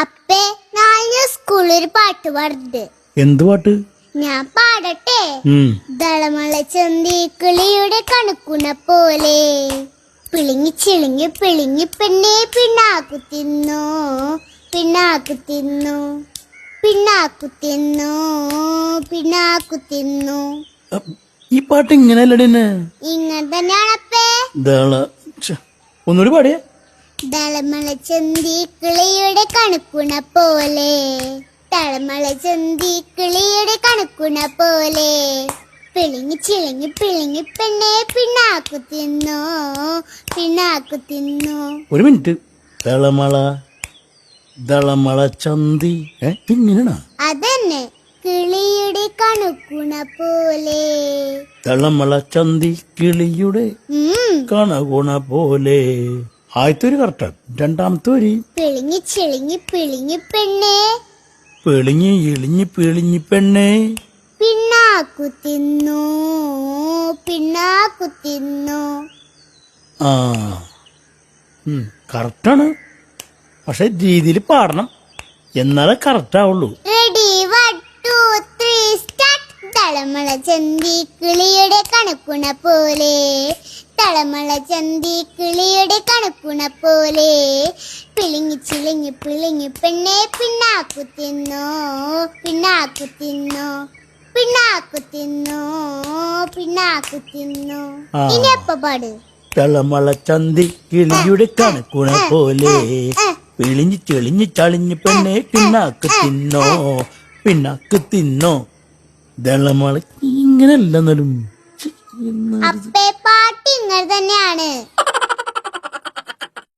അപ്പേ നാളെ സ്കൂളിൽ ഒരു പാട്ട് പാടുണ്ട് എന്ത് പാട്ട്? ഞാൻ പാടട്ടെ. ദളമള ചന്തി കിളിയുടെ കണക്കുണ പോലെ. പിളിങ്ങി ചിളിങ്ങി പിളിങ്ങി പെണ്ണെ പിണ്ണാക്കു തിന്നു. പിണ്ണാക്കു തിന്നു. പിണ്ണാക്കു തിന്നു. പിണ്ണാക്കു തിന്നു. ഈ പാട്ട് ഇങ്ങനെയല്ലടേ ഇങ്ങനെ തന്നെയാണപ്പേ. ഒന്നുകൂടി പാടിയേ. ദളമള ചന്തി കിളിയുടെ കണക്കുണ പോലെ. തളമള ചന്തി കിളിയുടെ കണക്കുണ പോലെ. പിളിങ്ങി ചിളിങ്ങി പിളിങ്ങി പെണ്ണെ പിണ്ണാക്കു തിന്നു പിണ്ണാക്കു തിന്നു. ഒരു മിനിറ്റ്. തളമള തളമള ചന്തി. ഏ അതന്നെ കിളിയുടെ കണക്കുണ പോലെ. തളമള ചന്തി കിളിയുടെ കണകുണ പോലെ. ആദ്യത്തെ ഒരു കറക്റ്റ് രണ്ടാമത്തെ ഒരു പിളിങ്ങി ചിളിങ്ങി പിളിങ്ങി പെണ്ണേ. എളിഞ്ഞി പിളിഞ്ഞി പെണ്ണേ. പിണ്ണാക്കു തിന്നു പിണ്ണാക്കു തിന്നു. ആ കറക്റ്റാണ് പക്ഷെ രീതിയിൽ പാടണം. എന്നാലേ കറക്റ്റ് ആവുള്ളൂ. Ready one two three start തളമള ചന്തി കിളിയുടെ കണക്കുണ പോലെ. തളമള ചന്തി കിളിയുടെ കണക്കുണ പോലെ. പിളിങ്ങി ചിളിങ്ങി പിളിങ്ങി പെണ്ണെ പിണ്ണാക്കു തിന്നോ പിണ്ണാക്കു തിന്നോ പിണ്ണാക്കു തിന്നോ പിണ്ണാക്കു തിന്നോ. ഇനിയപ്പ ഇനി എപ്പ പാട്? തളമള ചന്തി കിളിയുടെ കണക്കുണ പോലെ. പിളിഞ്ഞ് ചെളിഞ്ഞ് ചളിഞ്ഞ് പെണ്ണെ പിന്നാക്ക് തിന്നോ പിന്നാക്ക് തിന്നോ. ദളമള ഇങ്ങനെയല്ല എന്നാലും അപ്പേ പാട്ട് ഇങ്ങനെ തന്നെയാണ്.